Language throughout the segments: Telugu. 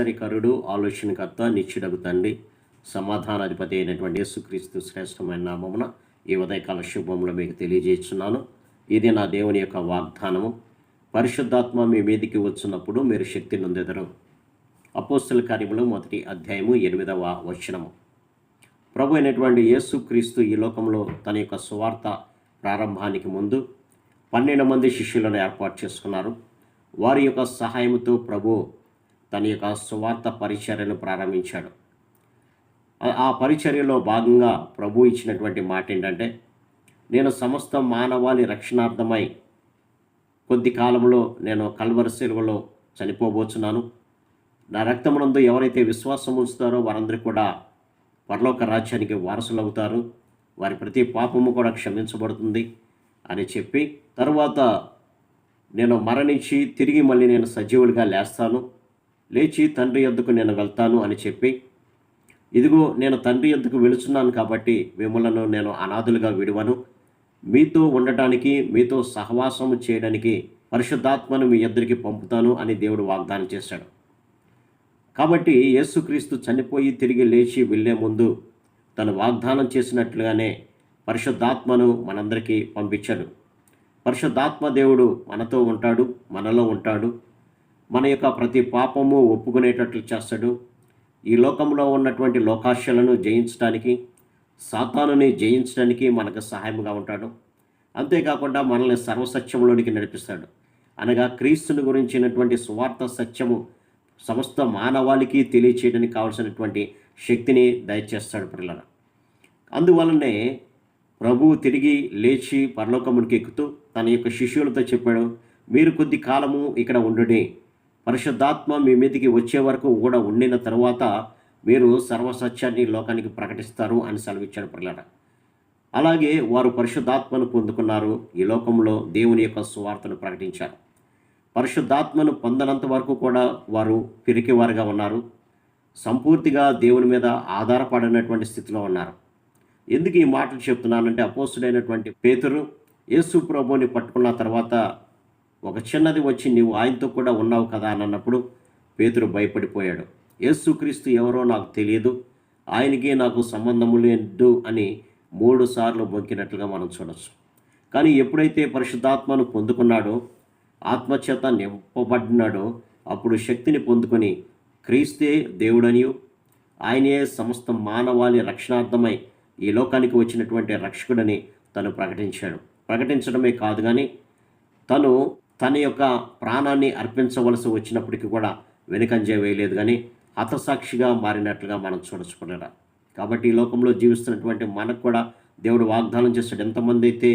ఆశ్చర్యకరుడు ఆలోచనకర్త నిత్యుడగు తండ్రి సమాధానాధిపతి అయినటువంటి యేసుక్రీస్తు శ్రేష్టమైన నామమున ఈ ఉదయకాల శుభములు మీకు తెలియజేస్తున్నాను. ఇది నా దేవుని యొక్క వాగ్దానము. పరిశుద్ధాత్మ మీ మీదికి వచ్చినప్పుడు మీరు శక్తి నొందెదరు. అపోస్తుల కార్యములు మొదటి అధ్యాయము ఎనిమిదవ వచనము. ప్రభు అయినటువంటి యేసుక్రీస్తు ఈ లోకంలో తన యొక్క సువార్త ప్రారంభానికి ముందు పన్నెండు మంది శిష్యులను ఏర్పాటు చేసుకున్నారు. వారి యొక్క సహాయంతో ప్రభు తన యొక్క సువార్త పరిచర్యను ప్రారంభించాడు. ఆ- పరిచర్యలో భాగంగా ప్రభు ఇచ్చినటువంటి మాట ఏంటంటే నేను సమస్త మానవాళి రక్షణార్థమై కొద్ది కాలంలో నేను కల్వర సెలవులో చనిపోబోచున్నాను. నా రక్తమునందు ఎవరైతే విశ్వాసం ఉంచుతారో వారందరూ కూడా పరలోక రాజ్యానికి వారసులు అవుతారు వారి ప్రతి పాపము కూడా క్షమించబడుతుంది అని చెప్పి తరువాత నేను మరణించి తిరిగి మళ్ళీ నేను సజీవులుగా లేస్తాను. లేచి తండ్రి యొద్దకు నేను వెళ్తాను అని చెప్పి ఇదిగో నేను తండ్రి యొద్దకు వెళుచున్నాను కాబట్టి మిమ్మలను నేను అనాథులుగా విడువను. మీతో ఉండటానికి మీతో సహవాసము చేయడానికి పరిశుద్ధాత్మను మీ ఇద్దరికి పంపుతాను అని దేవుడు వాగ్దానం చేశాడు. కాబట్టి యేసుక్రీస్తు చనిపోయి తిరిగి లేచి వెళ్ళే ముందు తను వాగ్దానం చేసినట్లుగానే పరిశుద్ధాత్మను మనందరికీ పంపించాడు. పరిశుద్ధాత్మ దేవుడు మనతో ఉంటాడు మనలో ఉంటాడు. మన యొక్క ప్రతి పాపము ఒప్పుకునేటట్లు చేస్తాడు. ఈ లోకంలో ఉన్నటువంటి లోకాశలను జయించడానికి సాతానుని జయించడానికి మనకు సహాయంగా ఉంటాడు. అంతేకాకుండా మనల్ని సర్వసత్యంలోనికి నడిపిస్తాడు. అనగా క్రీస్తుని గురించినటువంటి సువార్త సత్యము సమస్త మానవాళికి తెలియచేయడానికి కావలసినటువంటి శక్తిని దయచేస్తాడు పిల్లల. అందువలనే ప్రభువు తిరిగి లేచి పరలోకమునికి ఎక్కుతూ తన యొక్క శిష్యులతో చెప్పాడు మీరు కొద్ది కాలము ఇక్కడ ఉండుడి. పరిశుద్ధాత్మ మీ మీదకి వచ్చే వరకు కూడా ఉండిన తర్వాత మీరు సర్వసత్యాన్ని లోకానికి ప్రకటిస్తారు అని సెలవిచ్చాడు పిల్లల అలాగే వారు పరిశుద్ధాత్మను పొందుకున్నారు. ఈ లోకంలో దేవుని యొక్క సువార్తను ప్రకటించారు. పరిశుద్ధాత్మను పొందనంత వరకు కూడా వారు పిరికివారుగా ఉన్నారు. సంపూర్తిగా దేవుని మీద ఆధారపడినటువంటి స్థితిలో ఉన్నారు. ఎందుకు ఈ మాటలు చెప్తున్నానంటే అపోస్తుడైనటువంటి పేతురు యేసు ప్రభుని పట్టుకున్న తర్వాత ఒక చిన్నది వచ్చి నీవు ఆయనతో కూడా ఉన్నావు కదా అని అన్నప్పుడు పేతురు భయపడిపోయాడు. యేసుక్రీస్తు ఎవరో నాకు తెలియదు ఆయనకి నాకు సంబంధము లేదు అని మూడు సార్లు బొంకినట్లుగా మనం చూడవచ్చు కానీ ఎప్పుడైతే పరిశుద్ధాత్మను పొందుకున్నాడో ఆత్మచేత నింపబడినాడో అప్పుడు శక్తిని పొందుకొని క్రీస్తే దేవుడనియు ఆయనే సమస్త మానవాళి రక్షణార్థమై ఈ లోకానికి వచ్చినటువంటి రక్షకుడని తను ప్రకటించాడు. ప్రకటించడమే కాదు కానీ తను తన యొక్క ప్రాణాన్ని అర్పించవలసి వచ్చినప్పటికీ కూడా వెనుకంజే వేయలేదు కానీ హతసాక్షిగా మారినట్లుగా మనం చూడచుకున్నారా కాబట్టి ఈ లోకంలో జీవిస్తున్నటువంటి మనకు కూడా దేవుడు వాగ్దానం చేస్తాడు. ఎంతమంది అయితే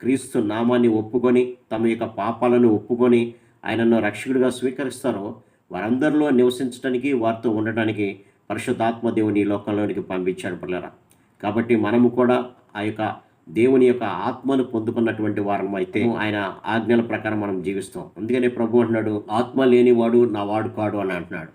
క్రీస్తు నామాన్ని ఒప్పుకొని తమ యొక్క పాపాలను ఒప్పుకొని ఆయనను రక్షకుడిగా స్వీకరిస్తారో వారందరిలో నివసించడానికి వారితో ఉండటానికి పరిశుద్ధాత్మ దేవుని ఈ లోకంలోనికి పంపించాడు పిల్లరా. కాబట్టి మనము కూడా ఆ యొక్క దేవుని యొక్క ఆత్మను పొందుకున్నటువంటి వారం అయితే ఆయన ఆజ్ఞల ప్రకారం మనం జీవిస్తాం. అందుకని ప్రభు అంటున్నాడు ఆత్మ లేనివాడు నా వాడు కాడు అని అంటున్నాడు.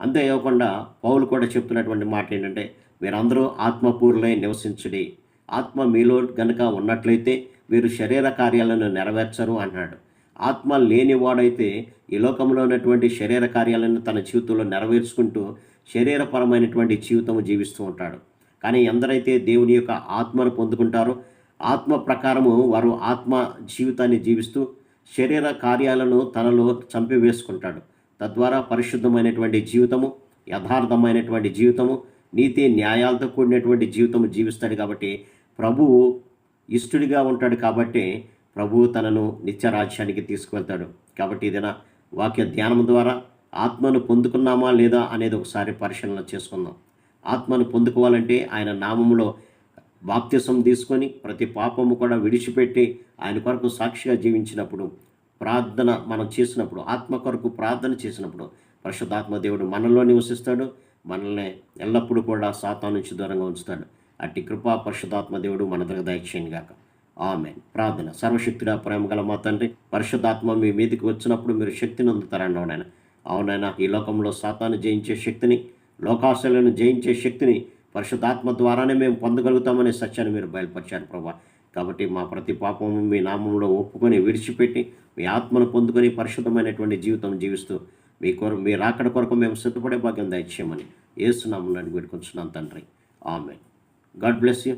అంతేకాకుండా పౌలు కూడా చెప్తున్నటువంటి మాట ఏంటంటే మీరందరూ ఆత్మపూర్లై నివసించుడి. ఆత్మ మీలో గనుక ఉన్నట్లయితే మీరు శరీర కార్యాలను నెరవేర్చరు అన్నాడు ఆత్మ లేనివాడైతే ఈ లోకంలో ఉన్నటువంటి శరీర కార్యాలను తన జీవితంలో నెరవేర్చుకుంటూ శరీరపరమైనటువంటి జీవితం జీవిస్తూ ఉంటాడు. కానీ ఎందరైతే దేవుని యొక్క ఆత్మను పొందుకుంటారో ఆత్మ ప్రకారము వారు ఆత్మ జీవితాన్ని జీవిస్తూ శరీర కార్యాలను తనలో చంపివేసుకుంటాడు. తద్వారా పరిశుద్ధమైనటువంటి జీవితము యథార్థమైనటువంటి జీవితము నీతి న్యాయాలతో కూడినటువంటి జీవితము జీవిస్తాడు కాబట్టి ప్రభువు ఇష్టడిగా ఉంటాడు కాబట్టి ప్రభువు తనను నిత్యరాజ్యానికి తీసుకువెళ్తాడు. కాబట్టి ఏదైనా వాక్య ధ్యానం ద్వారా ఆత్మను పొందుకున్నామా లేదా అనేది ఒకసారి పరిశీలన చేసుకుందాం. ఆత్మను పొందుకోవాలంటే ఆయన నామములో బాప్తిసం తీసుకొని ప్రతి పాపము కూడా విడిచిపెట్టి ఆయన కొరకు సాక్షిగా జీవించినప్పుడు ప్రార్థన మనం చేసినప్పుడు ఆత్మ కొరకు ప్రార్థన చేసినప్పుడు పరిశుద్ధాత్మ దేవుడు మనలో నివసిస్తాడు మనల్ని ఎల్లప్పుడూ కూడా సాతా నుంచి దూరంగా ఉంచుతాడు. అట్టి కృపా పరిశుద్ధాత్మ దేవుడు మన దగ్గర దయచేయను గాక. ఆమె ప్రార్థన. సర్వశక్తుడ ప్రేమ గల మా తండ్రి పరిశుద్ధాత్మ మీ మీదకి వచ్చినప్పుడు మీరు శక్తిని అందుతారండి అవునైనా అవునైనా ఈ లోకంలో సాతాను జయించే శక్తిని లోకాశలను జయించే శక్తిని పరిశుద్ధాత్మ ద్వారానే మేము పొందగలుగుతామనే సత్యాన్ని మీరు బయలుపరిచారు ప్రభా. కాబట్టి మా ప్రతి పాపము మీ నామంలో ఒప్పుకొని విడిచిపెట్టి మీ ఆత్మను పొందుకొని పరిశుద్ధమైనటువంటి జీవితం జీవిస్తూ మీ కొరకు మీ రాకడ కొరకు మేము సిద్ధపడే భాగ్యం దయచేయమని ఏసునామని అడిగి పెట్టుకుంటున్నాం తండ్రి. ఆమె గాడ్ బ్లెస్ యూ.